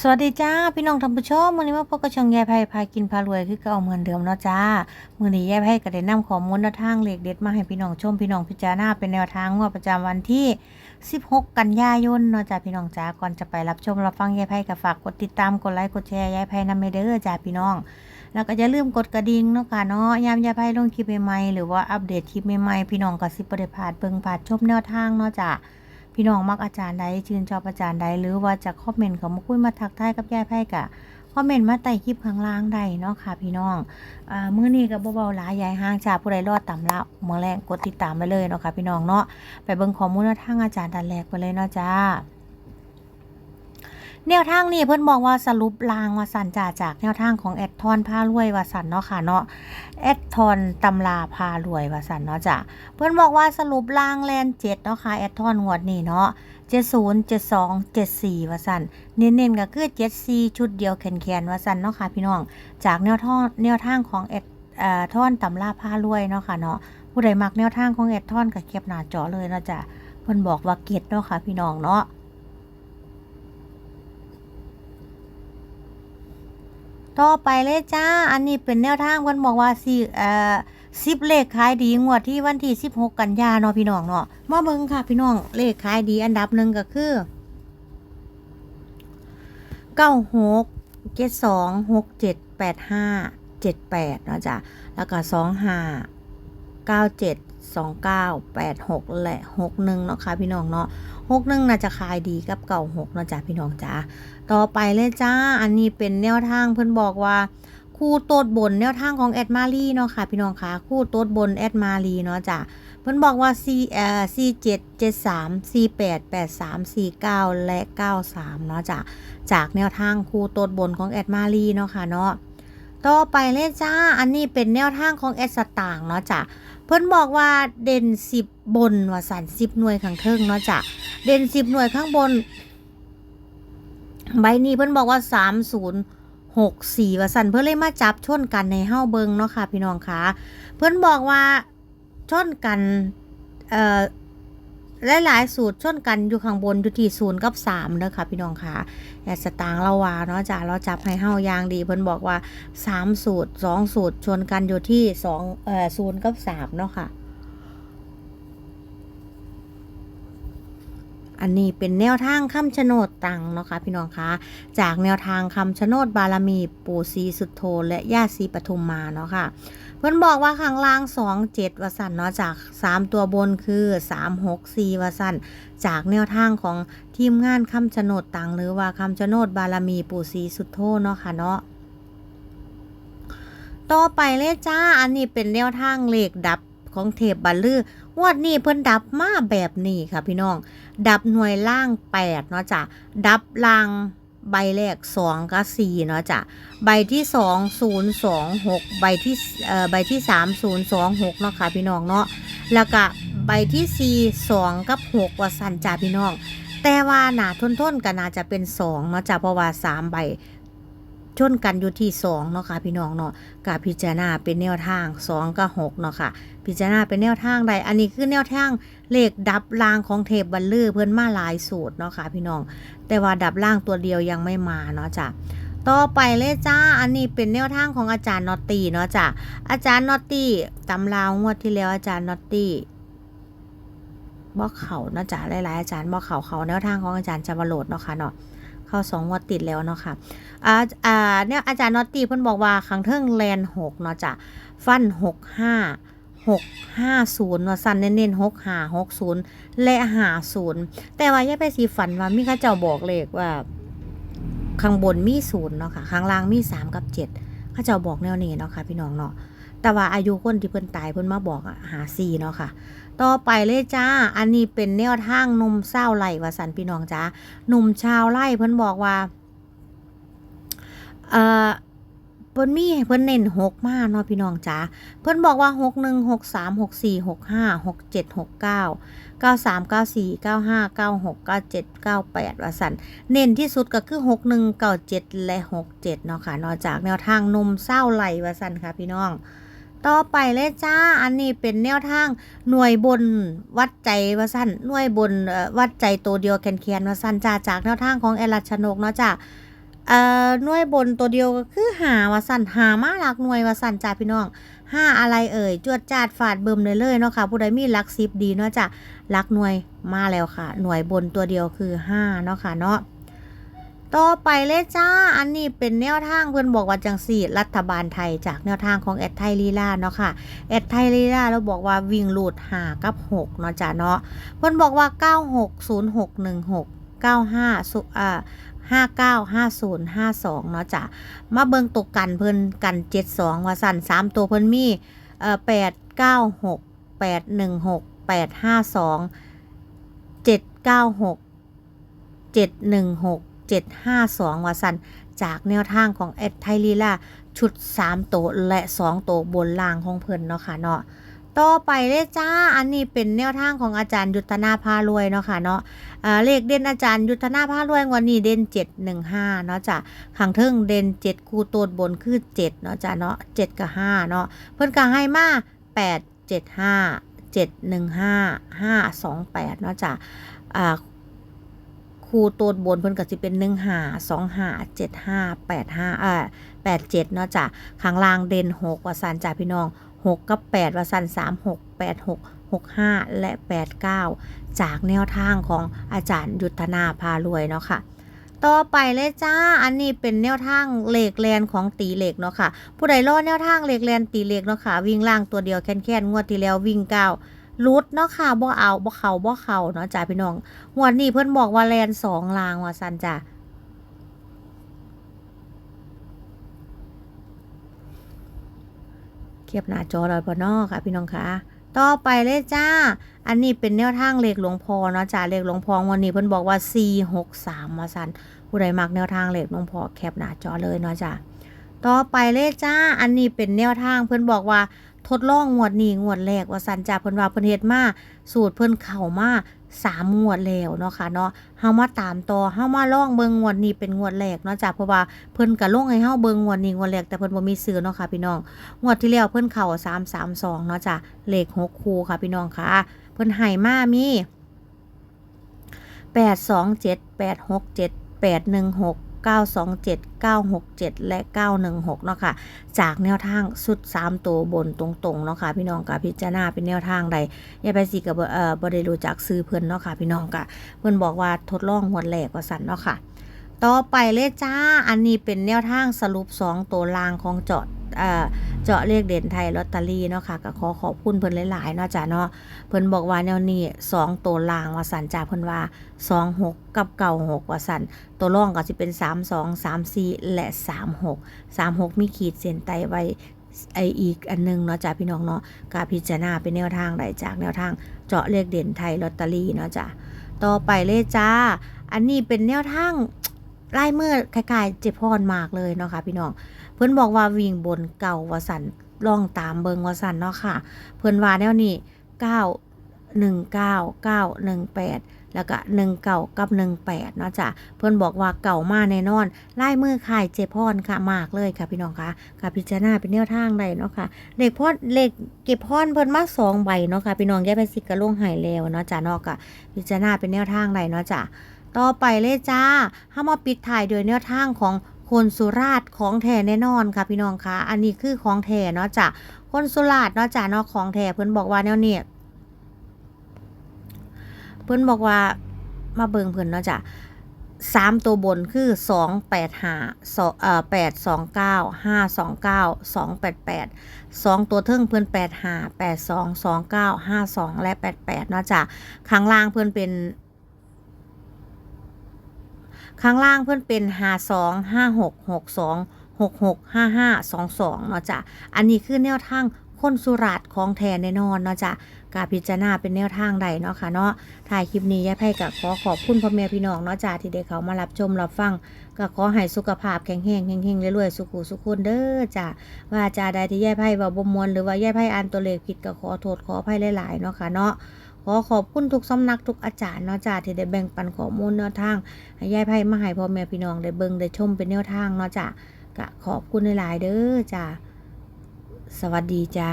สวัสดีจ้าพี่น้องท่านผู้ชมมื้อนี้มาพบกับช่องยายไพ่พากินพารวยคือเก่าเหมือนเดิมเนาะจ้ามือนี้ยายไพ่ก็ได้นำข้อมูลแนวทางเหลขเด็ดมาให้พี่น้องชมพี่น้องพิจารณาเป็นแนวทางงวดประจำวันที่ 16 กันยายนเนาะจ้าพี่น้องจ้าก่อนจะไปรับชมรับฟังยายไพ่ก็ฝากกดติดตามกดไลค์กดแชร์ยายไพ่นำไปเด้อจ้าพี่น้อง แล้วก็อย่าลืมกดกระดิ่งเนาะค่ะเนาะยามยายไพ่ลงคลิปใหม่ๆหรือว่าอัปเดตคลิปใหม่ๆพี่น้องก็สิบ่ได้พลาดเบิ่งพาดชมแนวทางเนาะจ้า พี่น้องมักอาจารย์ใดชื่นชอบอาจารย์ใดหรือว่าจะคอมเมนต์เขามาคุยมาทักทายกับยายไพ่กะคอมเมนต์มาใต้คลิปข้างล่างได้เนาะค่ะพี่น้องอมื้อนี้ก็บ่เบาหลายยายห้างจากผู้ใดรอดต่ำละเมื่อแรงกดติดตามไปเลยเนาะค่ะพี่น้องเนาะไปเบิ่งข้อมูลแนวทางอาจารย์ดันแรกไปเลยเนาะจ้า แนวทางนี้เพิ่นบอกว่าสรุปรางว่าสันจ่าจากแนวทางของแอดทอนพารวยว่าสันเนาะค่ะเนาะแอดทอนตำลาพารวยว่าสันเนาะจ้ะเพิ่นบอกว่าสรุปรางแลนเจ็ดเนาะค่ะแอดทอนงวดนี้เนาะเจ็ดศูนย์เจ็ดสองเจ็ดสี่ว่าสันเน้นๆก็คือเจ็ดสี่ชุดเดียวแขนๆว่าสันเนาะค่ะพี่น้อง จากแนวทางแนวทางของแอดเอ่อทอนตำลาพารวยเนาะค่ะเนาะผู้ใดมักแนวทางของแอดทอนก็เก็บหน้าจอเลยเนาะจ้ะเพิ่นบอกว่าเก็ดเนาะค่ะพี่น้องเนาะ ต่อไปเลยจ้า อันนี้เป็นแนวทางเพิ่นบอกว่าสิเอ่อสิบเลขขายดีงวดที่วันที่16กันยาเนาะพี่น้องเนาะมาเบิ่งค่ะพี่น้องเลขขายดีอันดับหนึ่งก็คือ96 72 67 85 78เนาะจ้ะแล้วก็25 97 86 และ 61 เนาะค่ะพี่น้องเนาะ61น่าจะขายดีกับ96เนาะจ้ะพี่น้องจ้าต่อไปเลยจ้า อันนี้เป็นแนวทางเพิ่นบอกว่าคู่โตดบนแนวทางของแอดมารีเนาะค่ะพี่น้องคะคู่โตดบนแอดมารีเนาะจ้ะเพิ่นบอกว่า C เอ่อ C 7 7 3 C 8 8 3 C 9และ 93 เนาะจ้ะจากแนวทางคู่โตดบนของแอดมารีเนาะค่ะเนาะต่อไปเลยจ้า อันนี้เป็นแนวทางของแอดสตางเนาะจ้ะ พิ่นบอกว่าเด่นสิบบนว่าสันสิบหน่วยข้างเทิงเนาะจ้ะเด่นสิบหน่วยข้างบน ใบนี้เพิ่นบอกว่าสามศูนย์หกสี่ว่าสันเพื่อเลยมาจับชนกันในเฮ้าเบิงเนาะค่ะ พี่น้องคะเพิ่นบอกว่าชนกันเอ่อ หลายสูตรชนกันอยู่ข้างบนอยู่ที่ศูนย์กับ3เด้อค่ะพี่น้องคะแอดสตางค์เราวาเนาะจ้ะเราจับให้เฮายางดีเพิ่นบอกว่า3สูตร2สูตรชนกันอยู่ที่2เอ่อ0กับ3เนาะค่ะ อันนี้เป็นแนวทางคำชะโนดตังเนาะค่ะพี่น้องคะจากแนวทางคำชะโนดบารมีปู่ศรีสุดโทและย่าศรีปทุมมาเนาะค่ะเพื่อนบอกว่าข้างล่าง 2 7วสันเนาะจาก 3 ตัวบนคือ 3 6 4วสันจากแนวทางของทีมงานคำชะโนดตังหรือว่าคำชะโนดบารมีปู่ศรีสุดโทเนาะค่ะเนาะต่อไปเลยจ้าอันนี้เป็นแนวทางเลขดับของเทพบัลลือ งวดนี้เพิ่นดับมาแบบนี้ค่ะพี่น้อง ดับหน่วยล่าง8เนาะจ้ะ ดับล่างใบแรก2กับ4เนาะจ้ะ ใบที่2 0 2 6ใบที่เอ่อใบที่3 0 2 6เนาะค่ะพี่น้องเนาะ แล้วก็ใบที่4 2กับ6ว่าสั่นจ้าพี่น้อง แต่ว่าหนาทนทนๆก็น่าจะเป็น2เนาะจ้ะเพราะว่า3ใบ ชนกันอยู่ที่2เนาะค่ะพี่น้องเนาะกับพิจารณาเป็นแนวทาง 2กับ6เนาะค่ะ พิจารณาเป็นแนวทางใดอันนี้คือแนวทางเลขดับล่างของเทพบัลลือเพิ่อนมาหลายสูตรเนาะค่ะพี่น้อง แต่ว่าดับล่างตัวเดียวยังไม่มาเนาะจ้ะต่อไปเลยจ้า อันนี้เป็นแนวทางของอาจารย์นอตตี้เนาะจ้ะ อาจารย์นอตตี้ตำราวงวดที่แล้วอาจารย์นอตตี้บ่เขาเนาะจ้ะหลายๆอาจารย์บ่เขาเขาแนวทางของอาจารย์จาวโรดเนาะค่ะเนาะ เข้าสองงวดติดแล้วเนาะค่ะอ่าอ่าเนี่ยอาจารย์นอตตี้เพิ่นบอกว่าขังเทิงแลนหกเนาะจ้ะฟันหกห้าหกห้าศูนย์ว่าสั้นเน้นๆหกห้าหกศูนย์และหาศูนย์แต่ว่าย่าไปสีฝันว่ามีข้าเจ้าบอกเลขว่า ข้างบนมีศูนย์เนาะค่ะ ข้างล่างมีสามกับเจ็ดเข้าเจ้าบอกแนวนี้เนาะค่ะพี่น้องเนาะ แต่ว่าอายุคนที่เพิ่นตายเพิ่นมาบอกหาสี่เนาะค่ะ ต่อไปเลยจ้า อันนี้เป็นแนวทางหนุ่มเศร้าวไล่วาสันพี่น้องจ้าหนุ่มชาวไร่เพิ่นบอกว่าเอ่อเพิ่นมีเพิ่นเน้นหกมาเนาะพี่น้องจ๋าเพิ่นบอกว่าหกหนึ่งหกสามหกสี่หกห้าหกเจ็ดหกเก้าเก้าสามเก้าสี่เก้าห้าเก้าหกเก้าเจ็ดเก้าแปดว่าสันเน้นที่สุดก็คือหกหนึ่งเก้าเจ็ดและหกเจ็ดเนาะค่ะนอกจากแนวทางนมเศร้าไหลว่าสันค่ะพี่น้อง ต่อไปเลยจ้า อันนี้เป็นแนวทางหน่วยบนวัดใจว่าสั้นหน่วยบนวัดใจตัวเดียวแคนๆว่าสั้นจ้าจากแนวทางของแอลัดชนกเนาะจ้าเอ่อหน่วยบนตัวเดียวก็คือหาว่าสั่นหามาหลักหน่วยว่าสั่นจ้าพี่น้องห้าอะไรเอ่ยจวดจาดฝาดเบิ่มเลยเลยเนาะค่ะผู้ใดมีลักสิบดีเนาะจ้ะหลักหน่วยมาแล้วค่ะ หน่วยบนตัวเดียวคือห้าเนาะค่ะเนาะ ต่อไปเลยจ้า อันนี้เป็นแนวทางเพื่อนบอกว่าจังสี่ รัฐบาลไทยจากแนวทางของแอดไทยลีลาเนาะค่ะ แอดไทยลีลาเราบอกว่าวิ่งหลุดหากับหกเนาะจ้ะเนาะ เพื่อนบอกว่าเก้าหกศูนย์หกหนึ่งหกเก้าห้าสุอ่าห้าเก้าห้าศูนย์ห้าสองเนาะจ้ะมาเบิ่งตกกันเพิ่นกันเจ็ดสองว่าสั่นสามตัวเพิ่นมีเอ่อแปดเก้าหกแปดหนึ่งหกแปดห้าสองเจ็ดห้าสองว่าสันจากแนวทางของเอ็ดไทลีล่าชุดสามตัวและสองตัวบนล่างของเพิ่นเนาะค่ะเนาะต่อไปเลยจ้า อันนี้เป็นแนวทางของอาจารย์ยุทธนาพารวยเนาะค่ะเนาะเลขเด่นอาจารย์ยุทธนาภารวยวันนี้เด่นเจ็ดหนึ่งห้าเนาะจ้ะขังเทิงเด่นเจ็ดคูโตดบนคือเจ็ดเนาะจ้ะเนาะเจ็ดกับห้าเนาะเพิ่นก็ให้มาแปดเจ็ดห้าเจ็ดหนึ่งห้าห้าสองแปดเนาะจ้ะอ่า คูโตดบนเพิ่นก็สิเป็นหนึ่งห้าสองห้าเจ็ดห้าแปดห้าอ่าแปดเจ็ดเนาะจ้ะข้างล่างเด่นหกว่าสันจ้ะพี่น้องหกกับแปดว่าสันสามหกแปดหกหกห้าและแปดเก้าจากแนวทางของอาจารย์ยุทธนาพารวยเนาะค่ะต่อไปเลยจ้า อันนี้เป็นแนวทางเหล็กแลนของตีเหล็กเนาะค่ะ ผู้ใดรอดแนวทางเหล็กแลนตีเหล็กเนาะค่ะ วิ่งล่างตัวเดียวแค่นแค่นงวดที่แล้ววิ่งเก้า ลุดเนาะค่ะบ่เอาบ่เขาบ่เขาเนาะจ้าพี่น้องงวดนี้เพิ่นบอกว่าแลนสองลางว่าซันจ้าเทียบหน้าจอเราปะเนาะค่ะ พี่น้องคะต่อไปเลยจ้า อันนี้เป็นแนวทางเลขหลวงพ่อเนาะจ้าเลขหลวงพ่อวันนี้เพิ่นบอกว่า4 6 3มาสันผู้ใดมักแนวทางเลขหลวงพ่อแคปหน้าจอเลยเนาะจ้า ต่อไปเลยจ้า อันนี้เป็นแนวทางเพิ่อนบอกว่าทดลองงวดนี้งวดแรกว่าสันจ้าเพิ่นว่าเพิ่นเฮ็ดมาสูตรเพิ่นเข้ามาสามงวดแล้วเนาะค่ะเนาะเฮามาตามต่อเฮามาลองเบิ่งงวดนี้เป็นงวดแรกเนาะจ้าเพราะว่าเพิ่นก็ลงให้เฮาเบิ่งงวดนี้งวดแรกแต่เพิ่นบ่มีซื้อเนาะค่ะพี่น้องงวดที่แล้วเพิ่นเข่าสามสามสองเนาะจ้ะเลขหกคูค่ะพี่น้องค่ะ เพิ่นให้มามีแปดสองเจ็ดแปดหกเจ็ดแปดหนึ่งหก เก้าสองเจ็ดเก้าหกเจ็ดและเก้าหนึ่งหกเนาะค่ะ จากแนวทางสุดสามตัวบนตรงๆ เนาะค่ะ พี่น้องกับพิจารณาเป็นแนวทางใดอย่าไปสิกับเอ่อบริรู้จักซื้อเพื่อนเนาะค่ะ พี่น้องกะเพื่อนบอกว่าทดลองงวดแรกว่าสันเนาะค่ะ ต่อไปเลยจ้า อันนี้เป็นแนวทางสรุป 2 ตัวลางของจอด เจาะเลขเด่นไทยลอตเตอรี่เนาะค่ะก็ขอขอบคุณเพิ่นหลายๆเนาะจ้าเนาะเพิ่นบอกว่าแนวนี้2ตัวรางว่าสันจ้าเพิ่นว่า26กับเก่า6ว่าสันตัวรองก็สิเป็น32 34และ36 36มีขีดเส้นใต้ไว้ไออีกอันหนึงเนาะจ้าพี่น้องเนาะกาพิจารณาเป็นแนวทางใดจากแนวทางเจาะเลขเด่นไทยลอตเตอรี่เนาะจ้าต่อไปเลยจ้า อันนี้เป็นแนวทาง ลายมือคล้ายๆเจ็บพรมากเลยเนาะค่ะพี่น้อง เพิ่นบอกว่าวิ่งบนเก่าวสันลองตามเบิงวสันเนาะค่ะ เพิ่นว่าแนวนี้9 1 9 9 1 8แล้วก็1เก่ากับ1 8เนาะจ้ะเพิ่อนบอกว่าเก่ามาแน่นอนลายมือคายเจ็บพรค่ะมากเลยค่ะพี่น้องคะค่ะพิจารณาเป็นแนวทางใดเนาะค่ะเลขพรเลขเก็บพรเพิ่นมาสองใบเนาะค่ะพี่น้องแยกไปสิกระลงหายแล้วเนาะจ้ะนาะค่ะพิจารณาเป็นแนวทางใดเนาะจ้ะ ต่อไปเลยจ้าห้ามาปิดถ่ายโดยแนวทางของคนสุราษฎร์ของแท้แน่นอนค่ะพี่น้องคะอันนี้คือของแท้เนาะจ้ะคนสุราษฎร์เนาะจ้ะเนาะของแท้เพิ่นบอกว่าแนวนี้เพิ่นบอกว่ามาเบิ่งเพิ่นเนาะจ้ะสามตัวบนคือสองแปดห้าสองเอ่อแปดสองเก้าห้าสองเก้าสองแปดแปดสองตัวเทิงเพิ่อนแปดห้าแปดสองสองเก้าห้าสองและแปดแปดเนาะจ้ะข้างล่างเพิ่อนเป็น ข้างล่างเพื่อนเป็นหาสองห้าหกหกสองหกหกห้าห้าสองสองเนาะจ้ะอันนี้คือแนวทางคนสุราษฎร์ของแทนแน่นอนเนาะจ้ะกาพิจารณาเป็นแนวทางใดเนาะค่ะเนาะถ่ายคลิปนี้ยายไพ่กับขอขอบคุณพ่อแม่พี่น้องเนาะจ้ะที่ได้เขามารับชมรับฟัง ก็ขอให้สุขภาพแข็งแรงแข็งๆรวยๆสุขุสุขคนเด้อจ้ะว่าจาใดที่ยายไพ่ว่าบ่มวนหรือว่ายายไพ่อ่านตัวเลขผิดก็ขอโทษขออภัยหลายๆเนาะค่ะเนาะ ขอขอบคุณทุกสำนักทุกอาจารย์เนาะจ้าที่ได้แบ่งปันข้อมูลแนวทางให้ยายไพ่มาให้พ่อแม่พี่น้องได้เบิ่งได้ชมเป็นแนวทางเนาะจ้ะก็ขอบคุณหลายๆเด้อจ้าสวัสดีจ้า